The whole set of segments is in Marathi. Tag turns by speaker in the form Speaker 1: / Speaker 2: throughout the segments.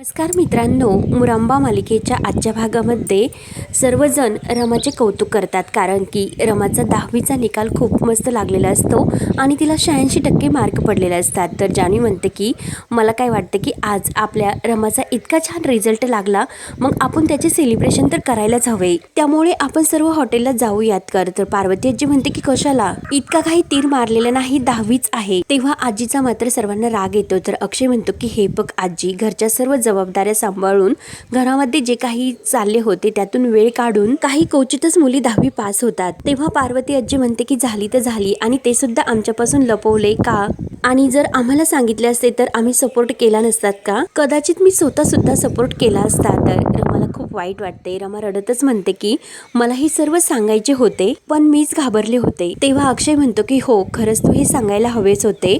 Speaker 1: नमस्कार मित्रांनो मुरांबा मालिकेच्या आजच्या भागामध्ये सर्वजण रमाचे कौतुक करतात कारण की रमाचा दहावीचा निकाल खूप मस्त लागलेला असतो आणि तिला शहाऐंशी टक्के मार्क पडलेले असतात. तर जान्हवी म्हणते की मला काय वाटतं की आज आपल्या रमाचा इतका छान रिझल्ट लागला मग आपण त्याचे सेलिब्रेशन तर करायलाच हवे. त्यामुळे आपण सर्व हॉटेलला जाऊयात कर. तर पार्वती आजी म्हणते की कशाला? इतका काही तीर मारलेला नाही दहावीच आहे. तेव्हा आजीचा मात्र सर्वांना राग येतो. तर अक्षय म्हणतो की हे बघ आजी घरच्या सर्व जबाबदाऱ्या सांभाळून घरामध्ये जे काही चालले होते त्यातून वेळ काढून काही क्वचितच मुली दहावी पास होतात. तेव्हा पार्वती आजी म्हणते की झाली तर झाली आणि ते सुद्धा आमच्यापासून लपवले का? आणि जर आम्हाला सांगितले असते तर आम्ही सपोर्ट केला नसतात का? कदाचित मी स्वतः सुद्धा सपोर्ट केला असता तर. रमाला खूप वाईट वाटते. रमा रडतच म्हणते की मला हे सर्व सांगायचे होते पण मीच घाबरले होते. तेव्हा अक्षय म्हणतो की हो खरंच तू हे सांगायला हवेच होते.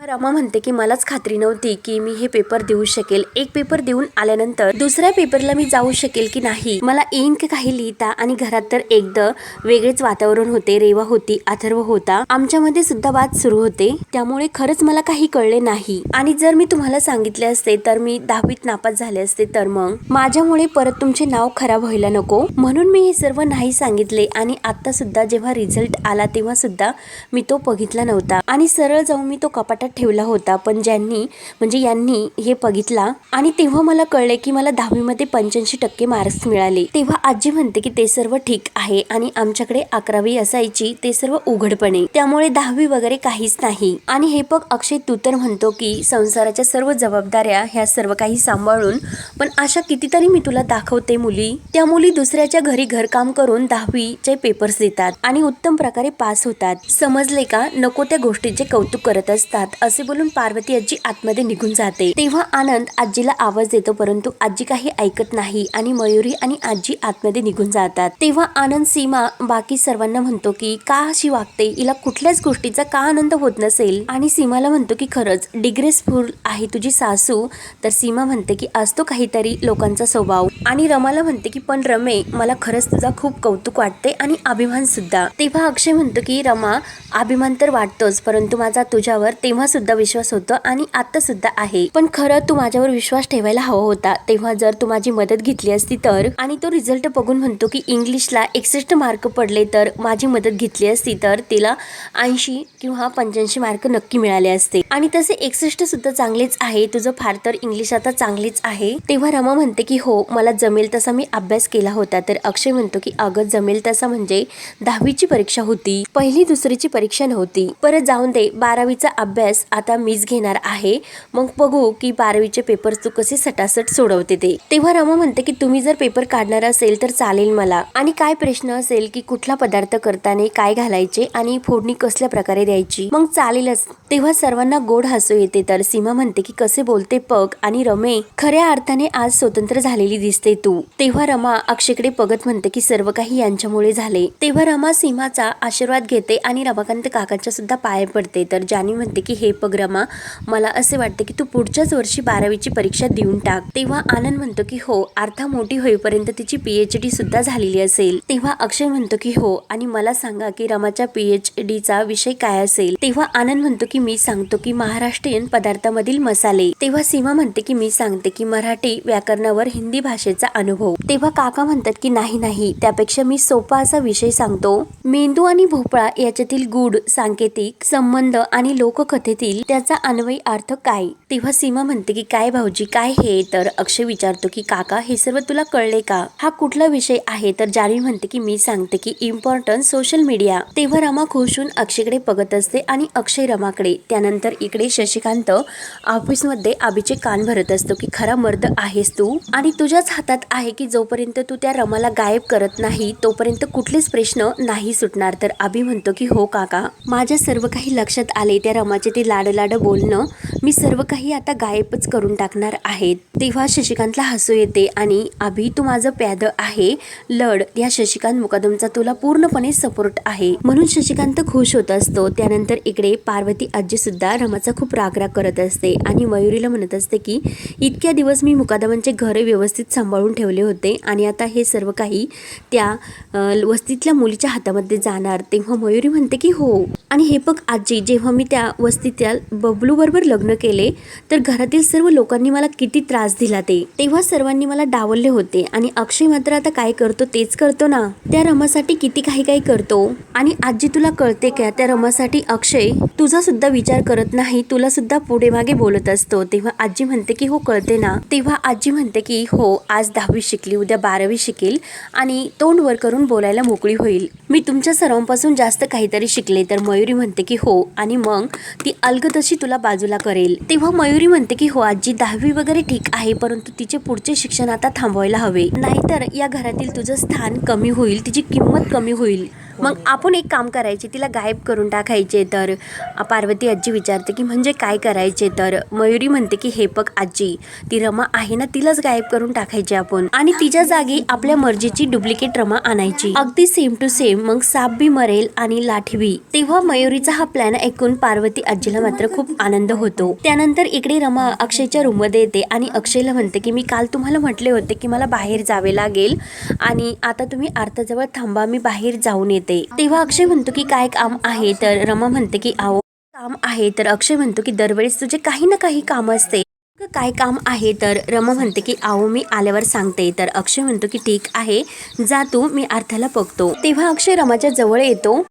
Speaker 1: रमा म्हणते की मलाच खात्री नव्हती की मी हे पेपर देऊ शकेल. एक पेपर देऊन आल्यानंतर दुसऱ्या पेपरला मी जाऊ शकेल की नाही? मला येईन की काही लिहिता आणि घरात तर एकदम वेगळेच वातावरण होते रेवा होती अथर्व होता. आमच्यामध्ये सुद्धा वाद सुरू होते. त्यामुळे खरंच मला काही कळले नाही. आणि जर मी तुम्हाला सांगितले असते तर मी दहावीत नापास झाले असते तर मग? माझ्यामुळे परत तुमचे नाव खराब व्हायला नको. म्हणून मी हे सर्व नाही सांगितले आणि आता सुद्धा जेव्हा रिझल्ट आला तेव्हा सुद्धा मी तो बघितला नव्हता. आणि सरळ जाऊन मी तो कपाट कपाटात ठेवला होता पण ज्यांनी म्हणजे यांनी हे बघितला आणि तेव्हा मला कळले की मला दहावीमध्ये पंच्याऐंशी टक्के मार्क्स मिळाले. तेव्हा आजी म्हणते की ते सर्व ठीक आहे आणि आमच्याकडे अकरावी असायची ते सर्व उघडपणे. त्यामुळे दहावी वगैरे काहीच नाही. आणि हे बघ अक्षय तू तर म्हणतो की संसाराच्या सर्व जबाबदाऱ्या ह्या सर्व काही सांभाळून पण अशा कितीतरी मी तुला दाखवते मुली. त्या मुली दुसऱ्याच्या घरी घरकाम करून दहावीचे पेपर्स देतात आणि उत्तम प्रकारे पास होतात. समजले का? नको त्या गोष्टीचे कौतुक करत असतात. असे बोलून पार्वती आजी आतमध्ये निघून जाते. तेव्हा आनंद आजीला आवाज देतो परंतु आजी काही ऐकत नाही आणि मयुरी आणि आजी आतमध्ये निघून जातात. तेव्हा आनंद सीमा बाकी सर्वांना म्हणतो की का अशी वागते? हिला कुठल्याच गोष्टीचा का आनंद होत नसेल? आणि सीमाला म्हणतो की खरंच डिग्रेसफुल आहे तुझी सासू. तर सीमा म्हणते की असतो काहीतरी लोकांचा स्वभाव. आणि रमाला म्हणते की पण रमे मला खरंच तुझा खूप कौतुक वाटते आणि अभिमान सुद्धा. तेव्हा अक्षय म्हणतो की रमा अभिमान तर वाटतोच परंतु माझा तुझ्यावर तेव्हा सुद्धा विश्वास होतो आणि आता सुद्धा आहे. पण खरं तू माझ्यावर विश्वास ठेवायला हवा होता. तेव्हा जर तू माझी मदत घेतली असती तर? आणि तो रिझल्ट बघून म्हणतो की इंग्लिशला एकसष्ट मार्क पडले तर माझी मदत घेतली असती तर तिला ऐंशी किंवा पंच्याऐंशी मार्क नक्की मिळाले असते. आणि तसे एकसष्ट सुद्धा चांगलेच आहे. तुझं फार तर इंग्लिश आता चांगलीच आहे. तेव्हा रमा म्हणते की हो मला जमेल तसा मी अभ्यास केला होता. तर अक्षय म्हणतो की अगं जमेल तसा म्हणजे दहावीची परीक्षा होती. पहिली दुसरीची परीक्षा नव्हती. परत जाऊन दे. बारावीचा अभ्यास आता मीच घेणार आहे. मग बघू की बारावीचे पेपर तू कसे सटासट सोडवते ते. तेव्हा रमा म्हणते की तुम्ही जर पेपर काढणार असेल तर चालेल मला. आणि काय प्रश्न असेल की कुठला पदार्थ करताना काय घालायचे आणि फोडणी कसल्या प्रकारे द्यायची? मग चालेलच. तेव्हा सर्वांना गोड हसू येते तर सीमा म्हणते की कसे बोलते पग आणि रमे खऱ्या अर्थाने आज स्वतंत्र झालेली दिसते तू. तेव्हा रमा अक्षयकडे बघत म्हणते की सर्व काही यांच्यामुळे झाले. तेव्हा रमा सीमाचा आशीर्वाद घेते आणि रमाकांत काकांच्या सुद्धा पाय पडते. तर जानी म्हणते की हे पगरमा मला असे वाटते की तू पुढच्याच वर्षी बारावीची परीक्षा देऊन टाक. तेव्हा आनंद म्हणतो की हो आर्था मोठी होईपर्यंत तिची पीएचडी सुद्धा झालेली असेल. तेव्हा अक्षय म्हणतो की हो आणि मला सांगा की रमाच्या पीएच डीचा विषय काय असेल? तेव्हा आनंद म्हणतो की मी सांगतो की महाराष्ट्रीयन पदार्थामधील मसाले. तेव्हा सीमा म्हणते की मी सांगते की मराठी व्याकरणावर हिंदी भाषेचा अनुभव. तेव्हा काका म्हणतात की नाही नाही त्यापेक्षा मी सोपा असा विषय सांगतो. मेंदू आणि भोपळा याच्यातील गूढ सांकेतिक संबंध आणि लोककथे लोककथेतील त्याचा अन्वयी अर्थ काय? तेव्हा सीमा म्हणते की काय भाऊजी काय हे? तर अक्षय विचारतो की काका हे सर्व तुला कळले का? हा कुठला विषय आहे? तर जान्हवी म्हणते की मी सांगते की इम्पॉर्टंट सोशल मीडिया तेव्हा रमा खुशून अक्षयकडे बघत असते आणि अक्षय रमाकडे त्यानंतर इकडे शशिकांत ऑफिसमध्ये आबीचे कान भरत असतो की खरा मर्द आहेस तू आणि तुझ्याच हातात आहे की जोपर्यंत तू त्या रमाला गायब करत नाही तोपर्यंत कुठलेच प्रश्न नाही सुटणार. तर आबी म्हणतो की हो काका माझ्या सर्व काही लक्षात आले त्या रमाचे ते लाड लाड बोलणं मी सर्व काही आता गायबच करून टाकणार आहे. तेव्हा शशिकांतला हसू येते आणि अभि तू माझं प्याद आहे. लढ या शशिकांत मुकादमचा तुला पूर्णपणे सपोर्ट आहे. म्हणून शशिकांत खुश होत असतो. त्यानंतर इकडे पार्वती आजी सुद्धा रमाचा खूप रागराग करत असते आणि मयुरीला म्हणत असते की इतक्या दिवस मी मुकादमांचे घर व्यवस्थित सांभाळून ठेवले होते आणि आता हे सर्व काही त्या वस्तीतल्या मुलीच्या हातामध्ये जाणार. तेव्हा मयुरी म्हणते की हो. आणि हे बघ आजी जेव्हा मी त्या वस्तीत त्या बबलू बरोबर लग्न केले तर घरातील सर्व लोकांनी मला किती त्रास दिला ते. तेव्हा सर्वांनी मला डावलले होते आणि अक्षय मात्र आता काय करतो तेच करतो ना. त्या रमासाठी किती काही काही करतो. आणि आजी तुला कळते का त्या रमासाठी अक्षय तुझा सुद्धा विचार करत नाही तुला सुद्धा पुढे मागे बोलत असतो. तेव्हा आजी म्हणते की हो कळते ना. तेव्हा आजी म्हणते की हो आज दहावी शिकली उद्या बारावी शिकेल आणि तोंड वर करून बोलायला मोकळी होईल. मी तुमच्या सर्वांपासून जास्त काहीतरी शिकले. तर मयुरी म्हणते की हो. आणि मग ती अलगदशी तुला बाजूला करेल. तेव्हा मयुरी म्हणते की हो आजी दहावी वगैरे ठीक आहे परंतु तिचे पुढचे शिक्षण आता थांबवायला हवे. नाहीतर या घरातील तुझं स्थान कमी होईल तिची किंमत कमी होईल. हो. मग आपण एक काम करायचे तिला गायब करून टाकायचे तर? पार्वती आजी विचारते की म्हणजे काय करायचे तर? मयुरी म्हणते की हे बघ आजी ती रमा आहे ना तिलाच गायब करून टाकायची आपण. आणि तिच्या जागी आपल्या मर्जीची डुप्लिकेट रमा आणायची. अगदी सेम टू सेम मग साप बी मरेल आणि लाठी बी. तेव्हा मयुरीचा हा प्लॅन ऐकून पार्वती आजीला मात्र खूप आनंद होतो. त्यानंतर इकडे रमा अक्षयच्या रूममध्ये येते आणि अक्षयला म्हणते की मी काल तुम्हाला म्हटले होते की मला बाहेर जावे लागेल आणि आता तुम्ही अर्थाजवळ थांबा मी बाहेर जाऊन येते. तेव्हा अक्षय म्हणतो की काय काम आहे? तर रमा म्हणते की आहो काम आहे. तर अक्षय म्हणतो की दरवेळेस तुझे काही ना काही काम असते. काय काम आहे? तर रमा म्हणते की आओ मी आल्यावर सांगते. तर अक्षय म्हणतो की ठीक आहे जा तू मी अर्थाला बघतो. तेव्हा अक्षय रमाच्या जवळ येतो.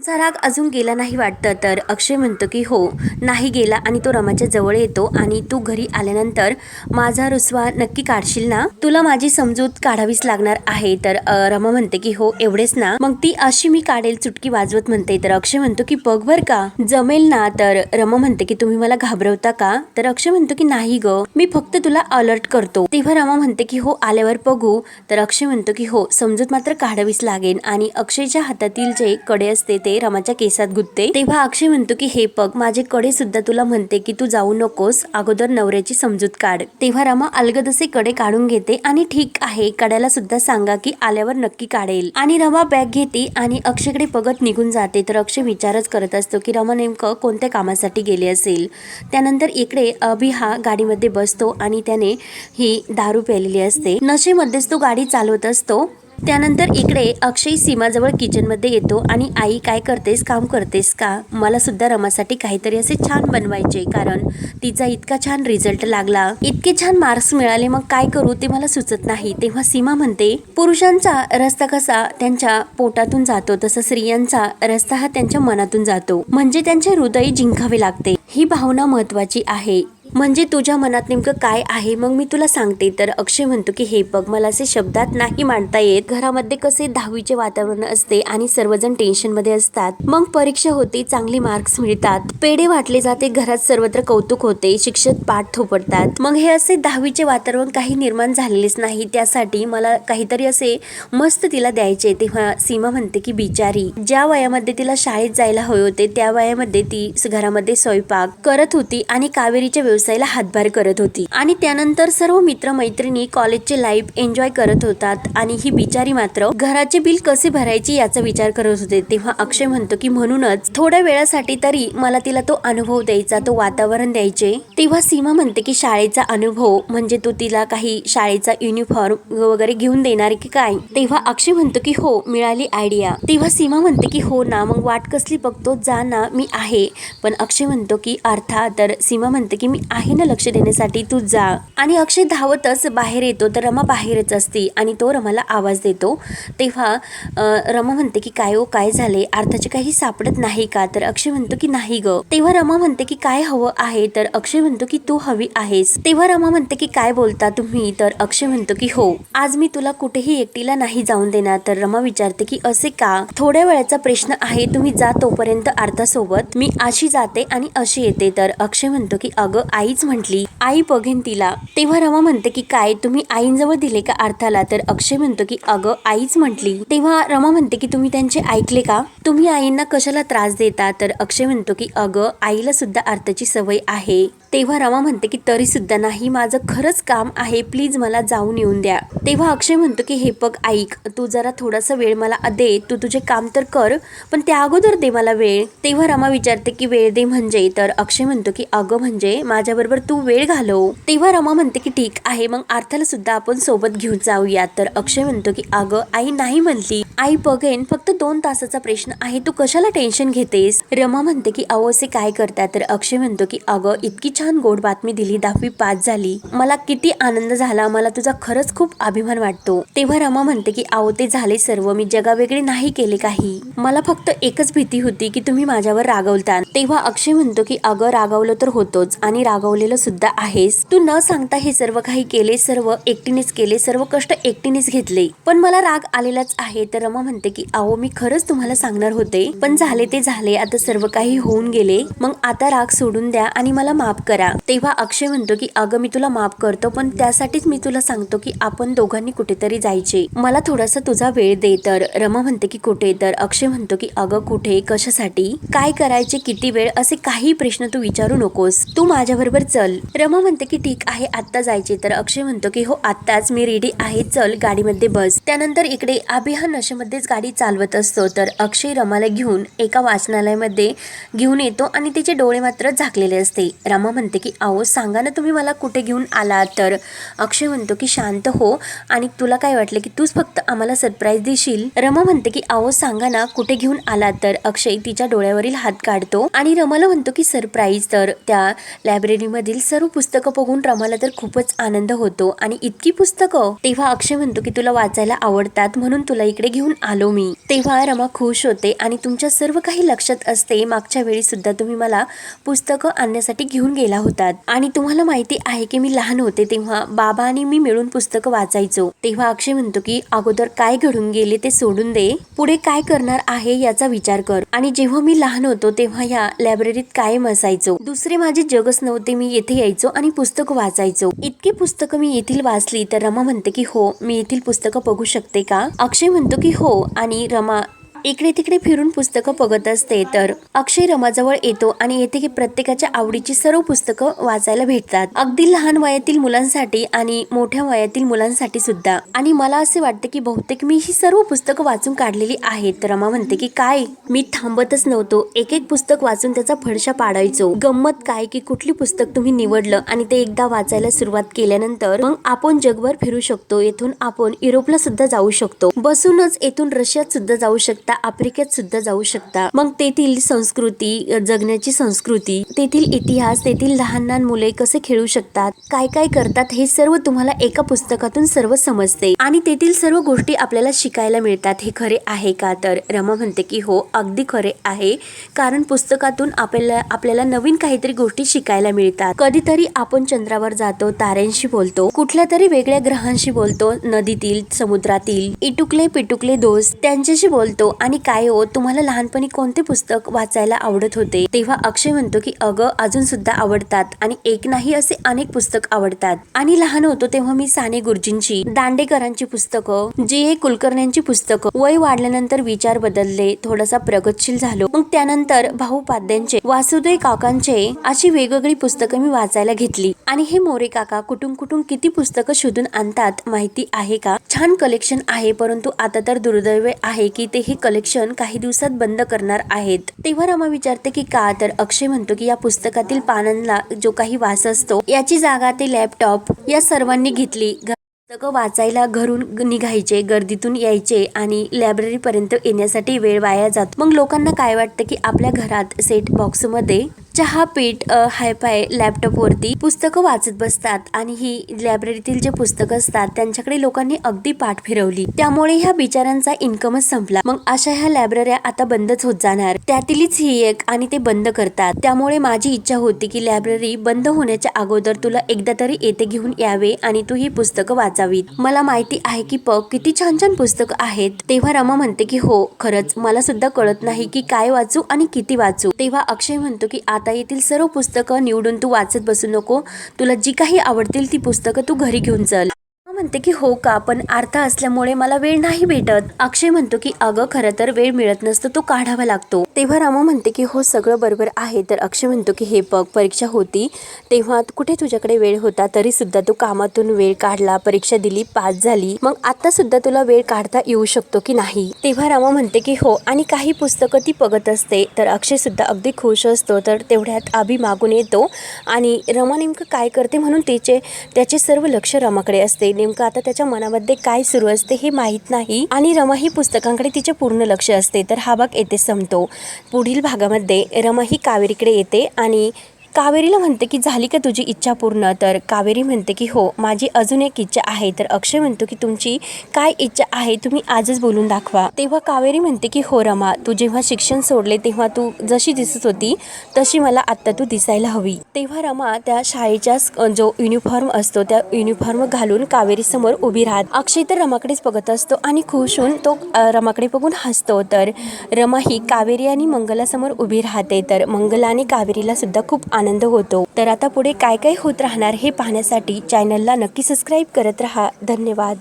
Speaker 1: तुमचा राग अजून गेला नाही वाटतं तर अक्षय म्हणतो की हो नाही गेला आणि तो रमाच्या जवळ येतो आणि तू घरी आल्यानंतर माझा रुसवा नक्की काढशील ना? तुला माझी समजूत काढावीच लागणार आहे तर रमा म्हणते की हो एवढेच ना? मग ती अशी मी काढेल चुटकी वाजवत म्हणते तर अक्षय म्हणतो की बघ बर का जमेल ना? तर रमा म्हणते की तुम्ही मला घाबरवता का? तर अक्षय म्हणतो की नाही ग मी फक्त तुला अलर्ट करतो. तेव्हा रमा म्हणते की हो आल्यावर बघू. तर अक्षय म्हणतो की हो समजूत मात्र काढावीच लागेल आणि अक्षयच्या हातातील जे कडे असते ते रमाच्या केसात गुत्ते. तेव्हा अक्षय म्हणतो की हे पग माझे कडे सुद्धा तुला म्हणते की तू जाऊ नकोस. अगोदर नवऱ्याची समजूत काढ. तेव्हा रमा अलगदसे कडे काढून घेते आणि ठीक आहे कड्याला सुद्धा सांगा की आल्यावर नक्की काढेल. आणि रमा बॅग घेते आणि अक्षयकडे पगत निघून जाते. तर अक्षय विचारच करत असतो की रमा नेमकं कोणत्या कामासाठी गेले असेल? त्यानंतर इकडे अभि हा गाडीमध्ये बसतो आणि त्याने ही दारू प्यालेली असते. नशेमध्येच तो गाडी चालवत असतो. त्यानंतर इकडे अक्षय सीमाजवळ किचनमध्ये येतो आणि आई काय करतेस काम करतेस का? मला सुद्धा रमासाठी काहीतरी असे छान बनवायचे कारण तिचा इतका छान रिझल्ट लागला. इतके छान मार्क्स मिळाले मग काय करू ते मला सुचत नाही. तेव्हा सीमा म्हणते पुरुषांचा रस्ता कसा त्यांच्या पोटातून जातो तसा स्त्रियांचा रस्ता हा त्यांच्या मनातून जातो. म्हणजे त्यांचे हृदय जिंकावे लागते. ही भावना महत्वाची आहे. म्हणजे तुझ्या मनात नेमकं काय आहे? मग मी तुला सांगते. तर अक्षय म्हणतो की हे बघ मला असे शब्दात नाही मांडता येत. घरामध्ये कसे दहावीचे वातावरण असते आणि सर्वजण टेन्शनमध्ये असतात. मग परीक्षा होते चांगली मार्क्स मिळतात. पेढे वाटले जाते घरात सर्वत्र कौतुक होते. शिक्षक पाठ थोपडतात. मग हे असे दहावीचे वातावरण काही निर्माण झालेलेच नाही. त्यासाठी मला काहीतरी असे मस्त तिला द्यायचे. तेव्हा सीमा म्हणते की बिचारी ज्या वयामध्ये तिला शाळेत जायला हवे होते त्या वयामध्ये ती घरामध्ये स्वयंपाक करत होती आणि कावेरीच्या व्यवसायाला हातभार करत होती. आणि त्यानंतर सर्व मित्र मैत्रिणी कॉलेजचे लाईफ एन्जॉय करत होतात आणि ही बिचारी मात्र घराचे बिल कसे भरायचे याचा विचार करत होते. तेव्हा अक्षय म्हणतो की म्हणूनच थोड्या वेळासाठी तरी मला तिला तो अनुभव द्यायचा तो वातावरण द्यायचे. तेव्हा सीमा म्हणते की शाळेचा अनुभव म्हणजे तू तिला काही शाळेचा युनिफॉर्म वगैरे घेऊन देणार की काय? तेव्हा अक्षय म्हणतो की हो मिळाली आयडिया. तेव्हा सीमा म्हणते की हो ना मग वाट कसली बघतो? जा ना मी आहे. पण अक्षय म्हणतो की अर्थात तर सीमा म्हणते की मी आहे ना लक्ष देण्यासाठी तू जा. आणि अक्षय धावतच बाहेर येतो तर रमा बाहेरच असते आणि तो रमाला आवाज देतो. तेव्हा रमा म्हणते की काय हो काय झाले अर्थाचे काही सापडत नाही का? तर अक्षय म्हणतो की नाही ग. तेव्हा रमा म्हणते की काय हवं आहे? तर अक्षय म्हणतो की तू हवी आहेस. तेव्हा रमा म्हणते की काय बोलता तुम्ही? तर अक्षय म्हणतो की हो. आज मी तुला कुठेही एकटीला नाही जाऊन देणार. तर रमा विचारते की असे का? थोड्या वेळाचा प्रश्न आहे. तुम्ही जा तोपर्यंत अर्थासोबत मी अशी जाते आणि अशी येते. तर अक्षय म्हणतो की अगं आईच म्हटली आई बघेन तिला. तेव्हा रमा म्हणते की काय तुम्ही आईंजवळ दिले का अर्थाला? तर अक्षय म्हणतो की अगं आईच म्हटली. तेव्हा रमा म्हणते की तुम्ही त्यांचे ऐकले का? तुम्ही आईंना कशाला त्रास देता? तर अक्षय म्हणतो की अगं आईला सुद्धा अर्थाची सवय आहे. तेव्हा रमा म्हणते की तरी सुद्धा नाही माझं खरंच काम आहे. प्लीज मला जाऊन येऊन द्या. तेव्हा अक्षय म्हणतो की हे बघ ऐक. तू जरा थोडासा वेळ मला दे. तू तुझे काम तर कर पण त्या अगोदर दे मला वेळ. तेव्हा रमा विचारते की वेळ दे म्हणजे? तर अक्षय म्हणतो की अगं म्हणजे माझ्याबरोबर तू वेळ घालव. तेव्हा रमा म्हणते की ठीक आहे. मग आर्थाला सुद्धा आपण सोबत घेऊन जाऊया. तर अक्षय म्हणतो की अगं आई नाही म्हणली. आई बघेन फक्त दोन तासाचा प्रश्न आहे तू कशाला टेन्शन घेतेस? रमा म्हणते की अहो असे काय करताय? तर अक्षय म्हणतो की अगं इतकी छान गोड बातमी दिली दहावी पास झाली. मला किती आनंद झाला मला तुझा खरंच खूप अभिमान वाटतो. तेव्हा रमा म्हणते की अहो ते झाले सर्व मी जगावेगळे नाही केले काही. मला फक्त एकच भीती होती की तुम्ही माझ्यावर रागवता तेव्हा अक्षय म्हणतो की अगं रागवलं तर होतोच आणि रागवलेलं सुद्धा आहेस. तू न सांगता हे सर्व काही केले सर्व एकटीनेच केले सर्व कष्ट एकटीनेच घेतले. पण मला राग आलेलाच आहे. तर रमा म्हणते की अहो मी खरंच तुम्हाला सांगणार होते. पण झाले ते झाले. आता सर्व काही होऊन गेले. मग आता राग सोडून द्या आणि मला माफ करा. तेव्हा अक्षय म्हणतो की अगं मी तुला माफ करतो पण त्यासाठीच मी तुला सांगतो की आपण दोघांनी कुठेतरी जायचे. मला थोडासा तुझा वेळ दे तर. रमा म्हणते की कुठे? तर अक्षय म्हणतो की अगं कुठे? कशासाठी? काय करायचे? किती वेळ? असे काही प्रश्न तू विचारू नकोस. तू माझ्याबरोबर चल. रमा म्हणते की ठीक आहे आत्ता जायचे. तर अक्षय म्हणतो की हो आत्ताच. मी रेडी आहे. चल गाडीमध्ये बस. त्यानंतर इकडे अभि हा वाचनालयामध्येच गाडी चालवत असतो. तर अक्षय रमाला घेऊन एका वाचनालयामध्ये घेऊन येतो आणि तिचे डोळे मात्र झाकलेले असते. रमा म्हणते की अहो सांगा ना तुम्ही मला कुठे घेऊन आलात? तर अक्षय म्हणतो की शांत हो आणि तुला काय वाटलं की तूच फक्त आम्हाला सरप्राईज देशील? रमा म्हणते की अहो सांगा ना कुठे घेऊन आलात? तर अक्षय तिच्या डोळ्यावरील हात काढतो आणि रमाला म्हणतो की सरप्राईज तर त्या लायब्ररीमधील सर्व पुस्तकं बघून रमाला तर खूपच आनंद होतो. आणि इतकी पुस्तकं? तेव्हा अक्षय म्हणतो की तुला वाचायला आवडतात म्हणून तुला इकडे घेऊन आलो मी. तेव्हा रमा खुश होते आणि तुमच्या सर्व काही लक्षात असते. मागच्या वेळी सुद्धा तुम्ही मला पुस्तकं आणण्यासाठी घेऊन गेला होतात आणि तुम्हाला माहिती आहे की मी लहान होते तेव्हा बाबा आणि मी मिळून पुस्तकं वाचायचो. तेव्हा अक्षय म्हणतो की अगोदर काय घडून गेले ते सोडून दे. पुढे काय करणार आहे याचा विचार कर. आणि जेव्हा मी लहान होतो तेव्हा या लायब्ररीत कायम असायचो. दुसरे माझे जगच नव्हते. मी येथे यायचो आणि पुस्तक वाचायचो. इतकी पुस्तकं मी येथील वाचली तर रमा म्हणते की हो मी येथील पुस्तकं बघू शकते का? अक्षय म्हणतो की हो आणि रमा इकडे तिकडे फिरून पुस्तकं बघत असते तर अक्षय रमाजवळ येतो आणि येते की प्रत्येकाच्या आवडीची सर्व पुस्तकं वाचायला भेटतात. अगदी लहान वयातील मुलांसाठी आणि मोठ्या वयातील मुलांसाठी सुद्धा. आणि मला असे वाटते की बहुतेक मी ही सर्व पुस्तकं वाचून काढलेली आहेत. रमा म्हणते की काय? मी थांबतच नव्हतो. एक एक पुस्तक वाचून त्याचा फडशा पाडायचो. गंमत काय की कुठली पुस्तक तुम्ही निवडलं आणि ते एकदा वाचायला सुरुवात केल्यानंतर मग आपण जगभर फिरू शकतो. येथून आपण युरोपला सुद्धा जाऊ शकतो. बसूनच येथून रशियात सुद्धा जाऊ शकतो. आफ्रिकेत सुद्धा जाऊ शकता. मग तेथील संस्कृती जगण्याची संस्कृती तेथील इतिहास तेथील लहान लहान मुले कसे खेळू शकतात काय काय करतात हे सर्व तुम्हाला एका पुस्तकातून सर्व समजते. आणि तेथील सर्व गोष्टी आपल्याला शिकायला मिळतात. हे खरे आहे का? तर रमा म्हणते की हो अगदी खरे आहे. कारण पुस्तकातून आपल्याला आपल्याला नवीन काहीतरी गोष्टी शिकायला मिळतात. कधीतरी आपण चंद्रावर जातो ताऱ्यांशी बोलतो कुठल्या तरी वेगळ्या ग्रहांशी बोलतो नदीतील समुद्रातील इटुकले पिटुकले दोस्त त्यांच्याशी बोलतो आणि काय हो तुम्हाला लहानपणी कोणते पुस्तक वाचायला आवडत होते? तेव्हा अक्षय म्हणतो की अगं अजून सुद्धा आवडतात आणि एक नाही असे अनेक पुस्तक आवडतात. आणि लहान होतो तेव्हा मी साने गुरुजींची दांडेकरांची पुस्तकं जी ए कुलकर्ण्यांची पुस्तकं वय वाढल्यानंतर विचार बदलले थोडासा प्रगतशील झालो. मग त्यानंतर भाऊ पाद्यांचे वासुदेव काकांचे अशी वेगवेगळी पुस्तकं मी वाचायला घेतली. आणि हे मोरे काका कुठून कुठून किती पुस्तकं शोधून आणतात माहिती आहे का? छान कलेक्शन आहे परंतु आता तर दुर्दैव आहे की ते हे कलेक्शन काही दिवसात बंद करणार आहेत. तेव्हा रमा विचारते की का तर? अक्षय म्हणतो की या पुस्तकातील पानांना जो काही वास असतो याची जागा ते लॅपटॉप या सर्वांनी घेतली. पुस्तकं वाचायला घरून निघायचे गर्दीतून यायचे आणि लायब्ररीपर्यंत येण्यासाठी वेळ वाया जातो. मग लोकांना काय वाटतं की आपल्या घरात सेट बॉक्समध्ये चहा पीठ हायफाय लॅपटॉपवरती पुस्तकं वाचत बसतात आणि ही लायब्ररीतील जे पुस्तकं असतात त्यांच्याकडे लोकांनी अगदी पाठ फिरवली. त्यामुळे ह्या बिचारांचा इन्कमच संपला. मग अशा ह्या लायब्रऱ्या आता बंदच होत जाणार. त्यातीलच ही एक आणि ते बंद करतात. त्यामुळे माझी इच्छा होती की लायब्ररी बंद होण्याच्या अगोदर तुला एकदा तरी येथे घेऊन यावे आणि तू ही पुस्तकं वाचावीत. मला माहिती आहे की पग किती छान छान पुस्तकं आहेत. तेव्हा रमा म्हणते की हो खरंच. मला सुद्धा कळत नाही की काय वाचू आणि किती वाचू. तेव्हा अक्षय म्हणतो की आता येथील सर्व पुस्तकं निवडून तू वाचत बसू नको. तुला जी काही आवडतील ती पुस्तकं तू घरी घेऊन चल. म्हणते की हो का? पण अर्थ असल्यामुळे मला वेळ नाही भेटत. अक्षय म्हणतो की अगं खरं तर वेळ मिळत नसतो तो काढावा लागतो. तेव्हा रामा म्हणते की हो सगळं बरोबर आहे. तर अक्षय म्हणतो की हे बघ परीक्षा होती. तेव्हा कुठे तुझ्याकडे वेळ होता? तरी सुद्धा तू कामातून वेळ काढला परीक्षा दिली पास झाली. मग आता सुद्धा तुला वेळ काढता येऊ शकतो की नाही? तेव्हा रामा म्हणते की हो आणि काही पुस्तकं ती बघत असते. तर अक्षय सुद्धा अगदी खुश असतो. तर तेवढ्यात आभी मागून येतो आणि रमा नेमकं काय करते म्हणून तिचे त्याचे सर्व लक्ष रमाकडे असते. नेमकं आता त्याच्या मनामध्ये काय सुरू असते हे माहीत नाही. आणि रमा ही पुस्तकांकडे तिचे पूर्ण लक्ष असते. तर हा भाग येथे संपतो. पुढील भागामध्ये रमा ही कावेरीकडे येते आणि कावेरीला म्हणते की झाली का तुझी इच्छा पूर्ण? तर कावेरी म्हणते की हो माझी अजून एक इच्छा आहे. तर अक्षय म्हणतो की तुमची काय इच्छा आहे तुम्ही आजच बोलून दाखवा. तेव्हा कावेरी म्हणते की हो रमा तू जेव्हा शिक्षण सोडले तेव्हा तू जशी दिसत होती तशी मला आत्ता तू दिसायला हवी. तेव्हा रमा त्या शाळेच्या जो युनिफॉर्म असतो त्या युनिफॉर्म घालून कावेरी समोर उभी राहत. अक्षय तर रमाकडेच बघत असतो आणि खुश होऊन तो रमाकडे बघून हसतो. तर रमा ही कावेरी आणि मंगलासमोर उभी राहते. तर मंगला आणि कावेरीला सुद्धा खूप आनंद होतो. तर आता पुढे काय काय होत राहणार हे पाहण्यासाठी चॅनलला नक्की सबस्क्राईब करत राहा. धन्यवाद.